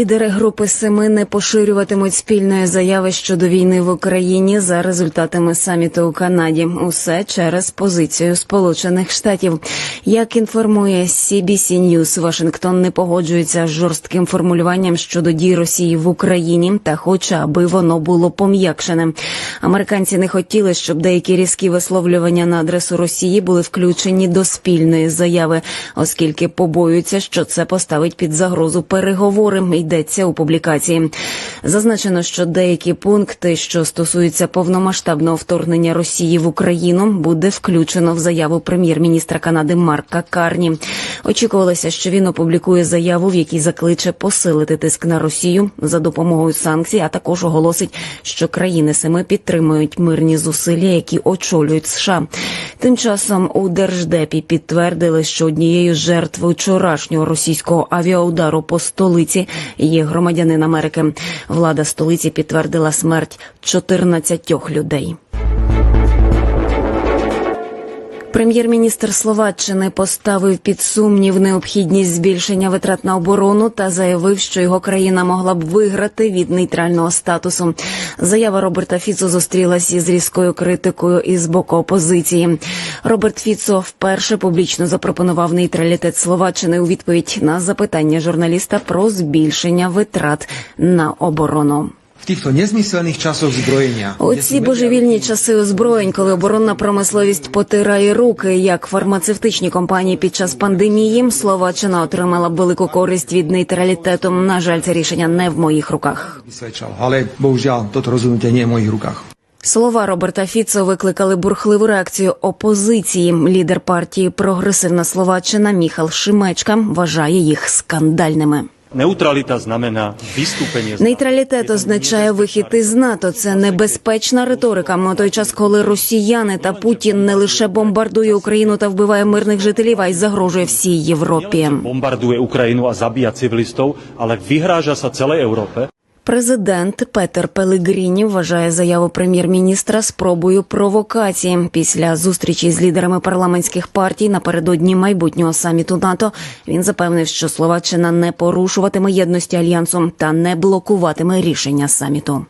Лідери групи семи не поширюватимуть спільної заяви щодо війни в Україні за результатами саміту у Канаді. Усе через позицію Сполучених Штатів. Як інформує CBC News, Вашингтон не погоджується з жорстким формулюванням щодо дій Росії в Україні та хоче, аби воно було пом'якшене. Американці не хотіли, щоб деякі різкі висловлювання на адресу Росії були включені до спільної заяви, оскільки побоюються, що це поставить під загрозу переговори. Йдеться у публікації. Зазначено, що деякі пункти, що стосуються повномасштабного вторгнення Росії в Україну, буде включено в заяву прем'єр-міністра Канади Марка Карні. Очікувалося, що він опублікує заяву, в якій закличе посилити тиск на Росію за допомогою санкцій, а також оголосить, що країни семи підтримують мирні зусилля, які очолюють США. Тим часом у держдепі підтвердили, що однією з жертв вчорашнього російського авіаудару по столиці є громадянин Америки. Влада столиці підтвердила смерть 14 людей. Прем'єр-міністр Словаччини поставив під сумнів необхідність збільшення витрат на оборону та заявив, що його країна могла б виграти від нейтрального статусу. Заява Роберта Фіцо зустрілась із різкою критикою із боку опозиції. Роберт Фіцо вперше публічно запропонував нейтралітет Словаччини у відповідь на запитання журналіста про збільшення витрат на оборону. Týchto nezmyselných časoch zbrojenia. У ці божевільні часи озброєнь, коли оборонна промисловість потирає руки, як фармацевтичні компанії під час пандемії, Словаччина отримала велику користь від нейтралітету. На жаль, це рішення не в моїх руках. Bohužiaľ, toto rozhodnutie nie je v mojich rukách. Слова Роберта Фіцо викликали бурхливу реакцію опозиції. Лідер партії Прогресивна Словаччина Міхал Шимечка вважає їх скандальними. Neutralita знамена vystúpenie Нейтралітет означає вихід із НАТО. Це небезпечна риторика. На той час, коли росіяни та Путін не лише бомбардує Україну та вбиває мирних жителів, а й загрожує всій Європі. Бомбардує Україну, а zabíja цивілістів, але sa celej Európe. Президент Петер Пелегріні вважає заяву прем'єр-міністра спробою провокації після зустрічі з лідерами парламентських партій напередодні майбутнього саміту НАТО. Він запевнив, що Словаччина не порушуватиме єдності альянсу та не блокуватиме рішення саміту.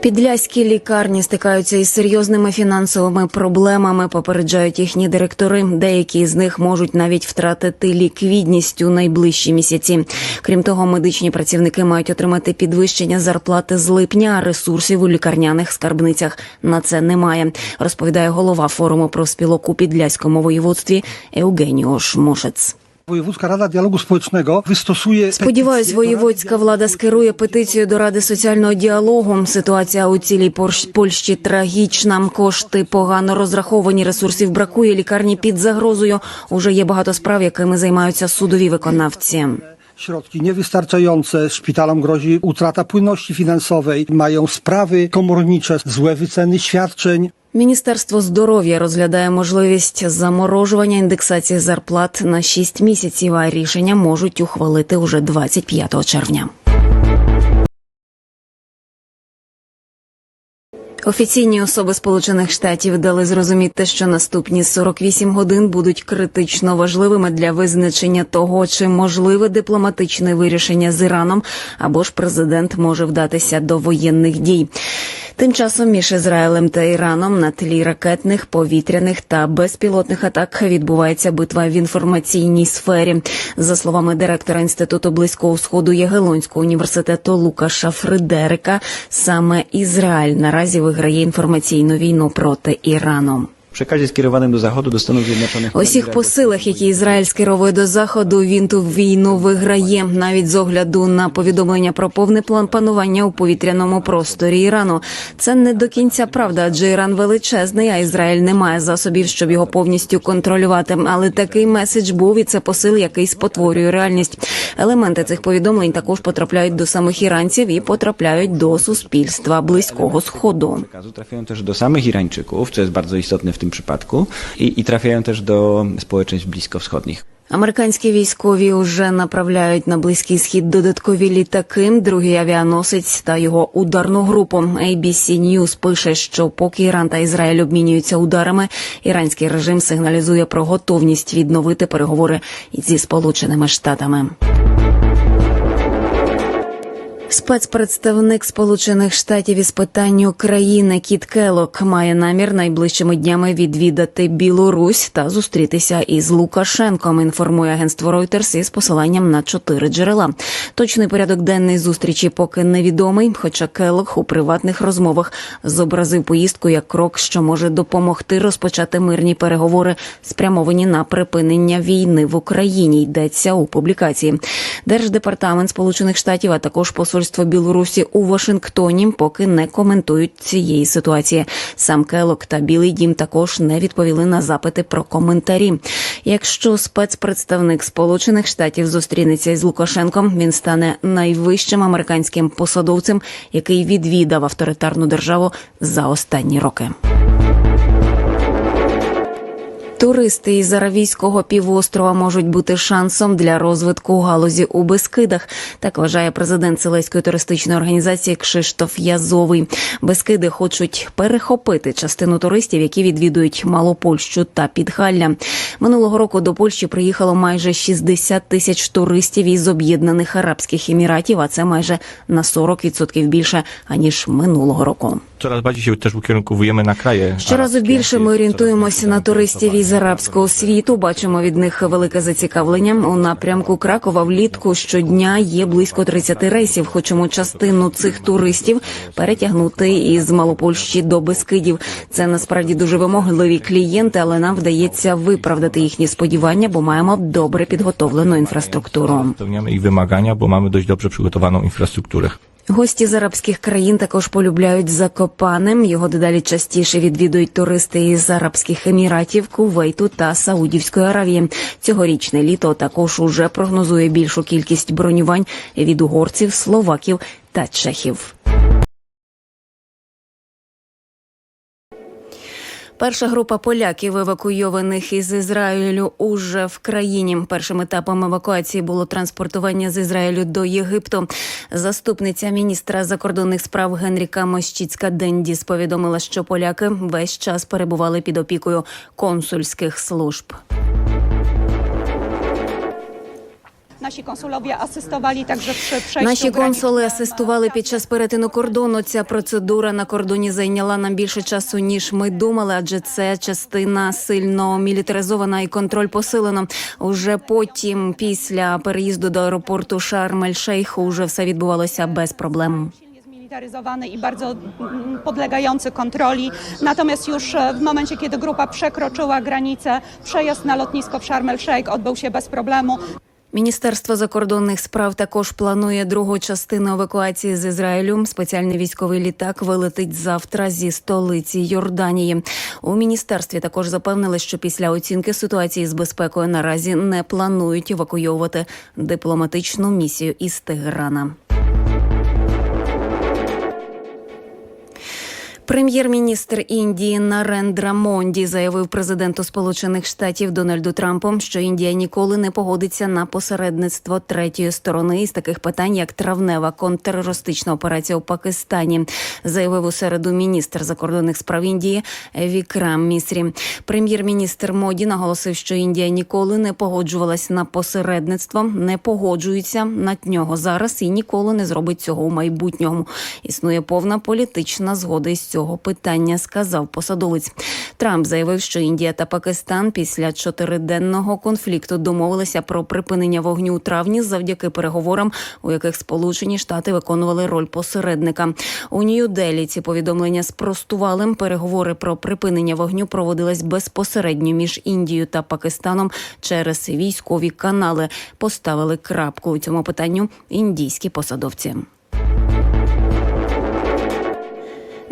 Підляські лікарні стикаються із серйозними фінансовими проблемами. Попереджають їхні директори. Деякі з них можуть навіть втратити ліквідність у найближчі місяці. Крім того, медичні працівники мають отримати підвищення зарплати з липня. а Ресурсів у лікарняних скарбницях на це немає. Розповідає голова форуму про спілок у підляському воєводстві Евгеніо Шмошець. Wojewódzka Rada Dialogu Społecznego wystosuje. Сподіваюсь, воєводська влада скерує петицію до Ради соціального діалогу. Ситуація у цілій Польщі трагічна. Кошти погано розраховані, ресурсів бракує. Лікарні під загрозою. Уже є багато справ, якими займаються судові виконавці. Środki niewystarczające, szpitalom grozi utrata płynności finansowej, mają sprawy komornicze, złe wyceny świadczeń. Міністерство здоров'я розглядає можливість заморожування індексації зарплат на 6 місяців. А рішення можуть ухвалити уже 25 червня. Офіційні особи Сполучених Штатів дали зрозуміти, що наступні 48 годин будуть критично важливими для визначення того, чи можливе дипломатичне вирішення з Іраном, або ж президент може вдатися до воєнних дій. Тим часом між Ізраїлем та Іраном на тлі ракетних, повітряних та безпілотних атак відбувається битва в інформаційній сфері. За словами директора інституту близького сходу Ягелонського університету Лукаша Фридерика, саме Ізраїль наразі виграє інформаційну війну проти Ірану. Przekazie skierowanym do Zachodu, do Stanów Zjednoczonych. Усіх посилах, які Ізраїль скеровує до заходу, він ту війну виграє навіть з огляду на повідомлення про повний план панування у повітряному просторі Ірану. Це не до кінця правда, адже Іран величезний, а Ізраїль не має засобів, щоб його повністю контролювати. Але такий меседж був і це посил, який спотворює реальність. Елементи цих повідомлень також потрапляють до самих іранців і потрапляють до суспільства близького сходу. Też do samych Irańczyków, co jest bardzo istotne w tym przypadku, i, i trafiają też do społeczeństw bliskowschodnich. Американські військові вже направляють на близький схід додаткові літаки, другий авіаносець та його ударну групу. ABC News пише, що поки Іран та Ізраїль обмінюються ударами, іранський режим сигналізує про готовність відновити переговори зі Сполученими Штатами. Спецпредставник Сполучених Штатів із питань України Кіт Келок має намір найближчими днями відвідати Білорусь та зустрітися із Лукашенком. Інформує агентство Reuters із посиланням на чотири джерела. Точний порядок денний зустрічі поки невідомий. Хоча Келок у приватних розмовах зобразив поїздку як крок, що може допомогти розпочати мирні переговори, спрямовані на припинення війни в Україні. Йдеться у публікації. Держдепартамент Сполучених Штатів, а також посольство Білорусі у Вашингтоні, поки не коментують цієї ситуації. Сам Келок та Білий Дім також не відповіли на запити про коментарі. Якщо спецпредставник Сполучених Штатів зустрінеться із Лукашенком, він стане найвищим американським посадовцем, який відвідав авторитарну державу за останні роки. Туристи із Аравійського півострова можуть бути шансом для розвитку галузі у Бескидах. Так вважає президент Селеської туристичної організації Кшиштоф Язовий. Бескиди хочуть перехопити частину туристів, які відвідують Малопольщу та Підгалля. Минулого року до Польщі приїхало майже 60 тисяч туристів із Об'єднаних Арабських Еміратів, а це майже на 40% більше аніж минулого року. Coraz bardziej się też ukierunkowujemy na kraje. Щоразу більше ми орієнтуємося на туристів із арабського світу. Бачимо від них велике зацікавлення. У напрямку Кракова влітку щодня є близько 30 рейсів. Хочемо частину цих туристів перетягнути із Малопольщі до Бескидів. Це насправді дуже вимогливі клієнти, але нам вдається виправдати їхні сподівання, бо маємо добре підготовлену інфраструктуру. Ich wymagania, bo mamy dość dobrze przygotowaną infrastrukturę. Гості з арабських країн також полюбляють Закопаним. Його дедалі частіше відвідують туристи із Арабських Еміратів, Кувейту та Саудівської Аравії. Цьогорічне літо також уже прогнозує більшу кількість бронювань від угорців, словаків та чехів. Перша група поляків, евакуйованих із Ізраїлю, уже в країні. Першим етапом евакуації було транспортування з Ізраїлю до Єгипту. Заступниця міністра закордонних справ Генріка Мощіцька Дендіс повідомила, що поляки весь час перебували під опікою консульських служб. Nasi konsulowie asystowali także przy przejściu Наші granicznym консули na- асистували під час перетину кордону. Ця процедура на кордоні зайняла нам більше часу ніж ми думали, адже це частина сильно мілітаризована і контроль посилено. Уже потім, після переїзду до аеропорту Шарм-ель-Шейх, уже все відбувалося без проблем. silnie zmilitaryzowany i bardzo mm, podlegający kontroli. Natomiast już e, w momencie, kiedy grupa przekroczyła granicę, przejazd na lotnisko w Sharm el-Sheikh odbył się bez problemu. Міністерство закордонних справ також планує другу частину евакуації з Ізраїлю. Спеціальний військовий літак вилетить завтра зі столиці Йорданії. У міністерстві також запевнили, що після оцінки ситуації з безпекою наразі не планують евакуйовувати дипломатичну місію із Тегерана. Прем'єр-міністр Індії Нарендра Монді заявив президенту Сполучених Штатів Дональду Трампу, що Індія ніколи не погодиться на посередництво третьої сторони із таких питань, як травнева контртерористична операція у Пакистані, заявив у середу міністр закордонних справ Індії Вікрам Місрі. Прем'єр-міністр Моді наголосив, що Індія ніколи не погоджувалась на посередництво, не погоджується на нього зараз і ніколи не зробить цього у майбутньому. Існує повна політична згода із цього питання, сказав посадовець. Трамп заявив, що Індія та Пакистан після чотириденного конфлікту домовилися про припинення вогню у травні завдяки переговорам, у яких Сполучені Штати виконували роль посередника. У Нью-Делі ці повідомлення спростували. Переговори про припинення вогню проводились безпосередньо між Індією та Пакистаном через військові канали. Поставили крапку у цьому питанню індійські посадовці.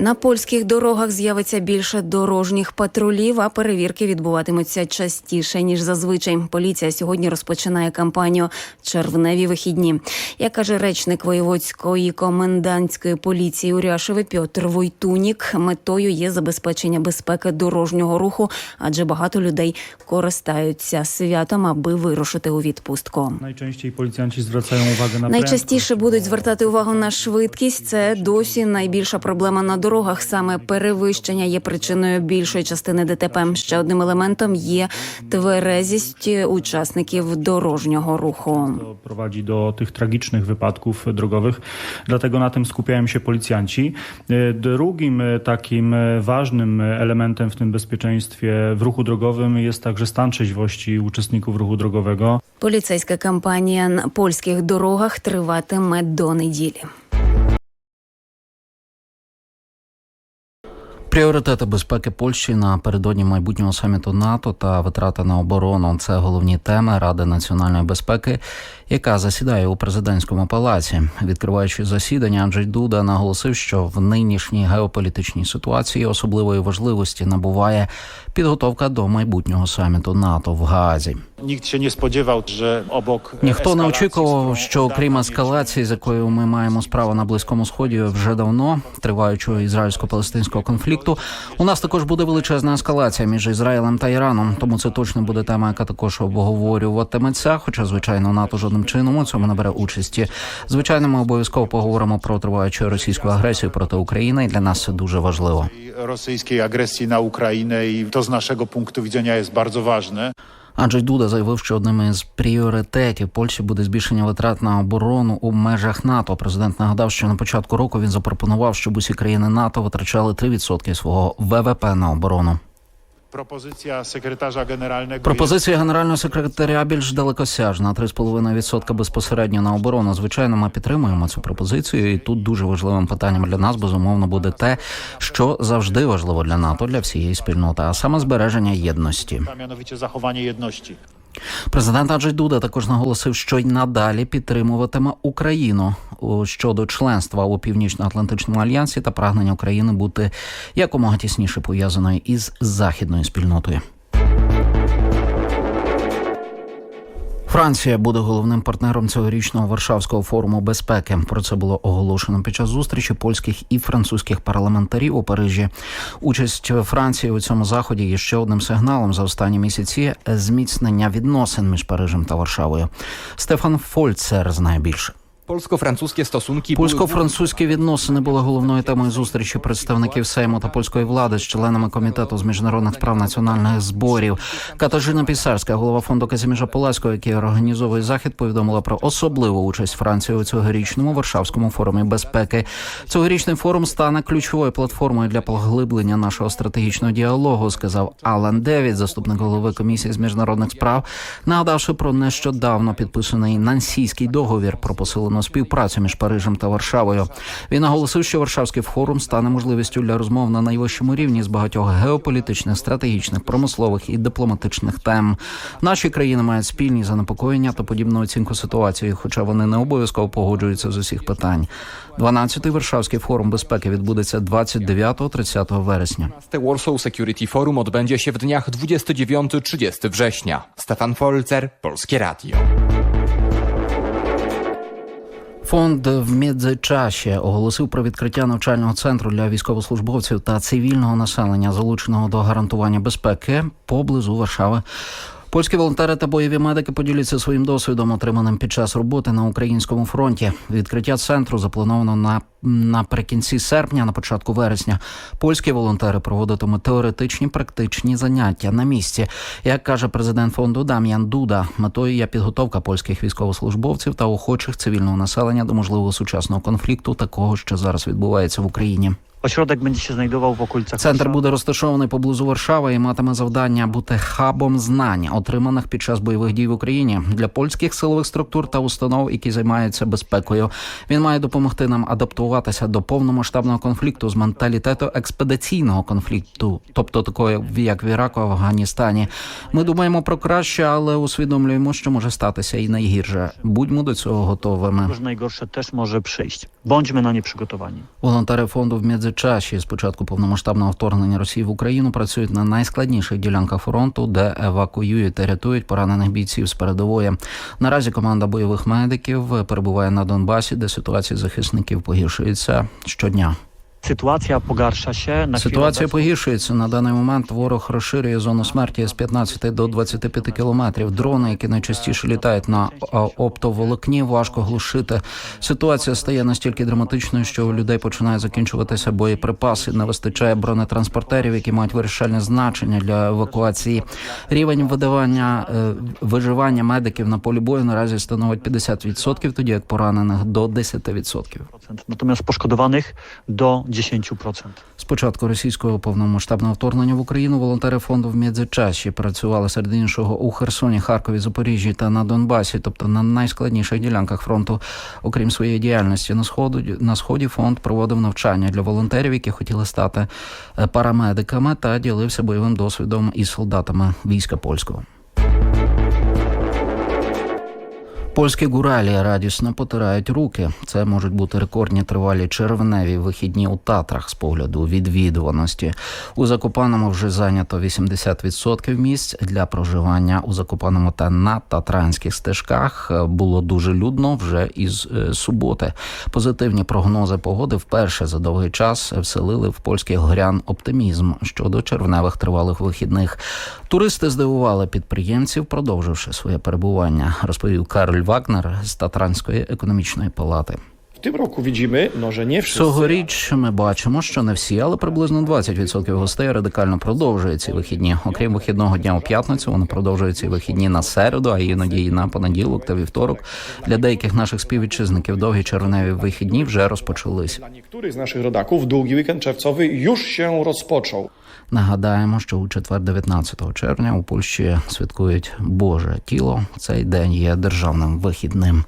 На польських дорогах з'явиться більше дорожніх патрулів, а перевірки відбуватимуться частіше ніж зазвичай. Поліція сьогодні розпочинає кампанію Червневі вихідні. Як каже речник воєводської комендантської поліції у Ряшеві Пьотр Войтунік, метою є забезпечення безпеки дорожнього руху, адже багато людей користаються святом, аби вирушити у відпустку. Najczęściej policjanci zwracają uwagę na Найчастіше будуть звертати увагу на швидкість. Це досі найбільша проблема на дорогах. Саме перевищення є причиною більшої частини ДТП. Ще одним елементом є тверезість учасників дорожнього руху. Prowadzi do tych tragicznych wypadków drogowych, dlatego na tym skupiają się policjanci. E, Drugim e, takim e, ważnym e, elementem w tym bezpieczeństwie w ruchu drogowym jest także stan trzeźwości uczestników ruchu drogowego. Поліцейська кампанія на польських дорогах триватиме до неділі. Пріоритети безпеки Польщі напередодні майбутнього саміту НАТО та витрати на оборону це головні теми Ради національної безпеки, яка засідає у президентському палаці. Відкриваючи засідання, Анджей Дуда наголосив, що в нинішній геополітичній ситуації особливої важливості набуває підготовка до майбутнього саміту НАТО в Гаазі. Nikt się nie spodziewał, że obok Ніхто не очікував, що окрім ескалації, з якою ми маємо справу на близькому сході вже давно, триваючого ізраїльсько-палестинського конфлікту, у нас також буде величезна ескалація між Ізраїлем та Іраном. Тому це точно буде тема, яка також обговорюватиметься. Хоча, звичайно, НАТО жодним чином у цьому не бере участі. Звичайно, ми обов'язково поговоримо про триваючу російську агресію проти України, і для нас це дуже важливо. rosyjskiej agresji na Ukrainę i to z naszego punktu widzenia jest bardzo ważne. Анджей Дуда заявив, що одним із пріоритетів Польщі буде збільшення витрат на оборону у межах НАТО. Президент нагадав, що на початку року він запропонував, щоб усі країни НАТО витрачали 3% свого ВВП на оборону. Propozycja секретаря генерального Пропозиція генерального секретаря більш далекосяжна 3,5% безпосередньо на оборону. Звичайно, ми підтримуємо цю пропозицію, і тут дуже важливим питанням для нас безумовно буде те, що завжди важливо для НАТО для всієї спільноти, а саме збереження єдності. zachowanie jedności. Президент Анджей Дуда також наголосив, що й надалі підтримуватиме Україну щодо членства у північно-атлантичному альянсі та прагнення України бути якомога тісніше пов'язаною із західною спільнотою. Франція буде головним партнером цьогорічного Варшавського форуму безпеки. Про це було оголошено під час зустрічі польських і французьких парламентарів у Парижі. Участь Франції у цьому заході є ще одним сигналом за останні місяці зміцнення відносин між Парижем та Варшавою. Стефан Фольцер знає більше. Stosunki były Польсько-французькі відносини були головною темою зустрічі представників Сейму та польської влади з членами комітету з міжнародних справ національних зборів. Катажина Пісарська, голова фонду Казіміжа Поласького, який організовує захід, повідомила про особливу участь Франції у цьогорічному Варшавському форумі безпеки. Цьогорічний форум стане ключовою платформою для поглиблення нашого стратегічного діалогу, сказав Алан Девід, заступник голови комісії з міжнародних справ, нагадавши про нещодавно підписаний Нансійський договір про посилену співпрацю між Парижем та Варшавою. Він наголосив, що Варшавський форум стане можливістю для розмов на найвищому рівні з багатьох геополітичних, стратегічних, промислових і дипломатичних тем. Наші країни мають спільні занепокоєння та подібну оцінку ситуації, хоча вони не обов'язково погоджуються з усіх питань. 12-й Варшавський форум безпеки відбудеться 29-30 вересня. Warsaw Security Forum odbędzie się w dniach 29-30 września. Stefan Folzer, Polskie Radio. Фонд в Медзичасі оголосив про відкриття навчального центру для військовослужбовців та цивільного населення, залученого до гарантування безпеки поблизу Варшави. Польські волонтери та бойові медики поділяться своїм досвідом, отриманим під час роботи на українському фронті. Відкриття центру заплановано на наприкінці серпня, на початку вересня. Польські волонтери проводитимуть теоретичні практичні заняття на місці. Як каже президент фонду Дам'ян Дуда, метою є підготовка польських військовослужбовців та охочих цивільного населення до можливого сучасного конфлікту, такого що зараз відбувається в Україні. Ośrodek będzie się znajdował w okolicach Центр буде розташований поблизу Варшави і матиме завдання бути хабом знань, отриманих під час бойових дій в Україні для польських силових структур та установ, які займаються безпекою. Він має допомогти нам адаптуватися до повномасштабного конфлікту з менталітету експедиційного конфлікту, тобто такої як в Іраку, Афганістані. Ми думаємо про краще, але усвідомлюємо, що може статися і найгірше. Будьмо до цього готовими. też może przyjść. Bądźmy na nie przygotowani. Волонтери фонду в Медзичаші з початку повномасштабного вторгнення Росії в Україну працюють на найскладніших ділянках фронту, де евакуюють та рятують поранених бійців з передової. Наразі команда бойових медиків перебуває на Донбасі, де ситуація захисників погіршується щодня. Sytuacja pogarsza się. Na Ситуація погіршується на даний момент. Ворог розширює зону смерті з 15 до 25 кілометрів. Дрони, які найчастіше літають на оптоволокні, важко глушити. Ситуація стає настільки драматичною, що у людей починає закінчуватися боєприпаси. Не вистачає бронетранспортерів, які мають вирішальне значення для евакуації. Рівень видавання е, виживання медиків на полі бою наразі становить 50%, тоді як поранених до 10%. Natomiast poszkodowanych do 10%. З початку російського повномасштабного вторгнення в Україну волонтери фонду в Медзичаші працювали серед іншого у Херсоні, Харкові, Запоріжжі та на Донбасі, тобто на найскладніших ділянках фронту. Окрім своєї діяльності на сходу на сході фонд проводив навчання для волонтерів, які хотіли стати е, парамедиками, та ділився бойовим досвідом із солдатами війська польського. Польські гуралі радісно потирають руки. Це можуть бути рекордні тривалі червневі вихідні у Татрах з погляду відвідуваності. У Закопаному вже зайнято 80% місць для проживання у Закопаному та на татранських стежках. Було дуже людно вже із е, суботи. Позитивні прогнози погоди вперше за довгий час вселили в польських горян оптимізм щодо червневих тривалих вихідних. Туристи здивували підприємців, продовживши своє перебування, розповів Карл Вагнер з Татранської економічної палати. Цьогоріч ми бачимо, що не всі, але приблизно 20% гостей радикально продовжують ці вихідні. Окрім вихідного дня у п'ятницю, вони продовжують ці вихідні на середу, а іноді і на понеділок та вівторок. Для деяких наших співвітчизників довгі червневі вихідні вже розпочались. niektórych z naszych rodaków długi weekend czerwcowy już się rozpoczął. Нагадаємо, що у четвер, 19 червня, у Польщі святкують Боже тіло. Цей день є державним вихідним.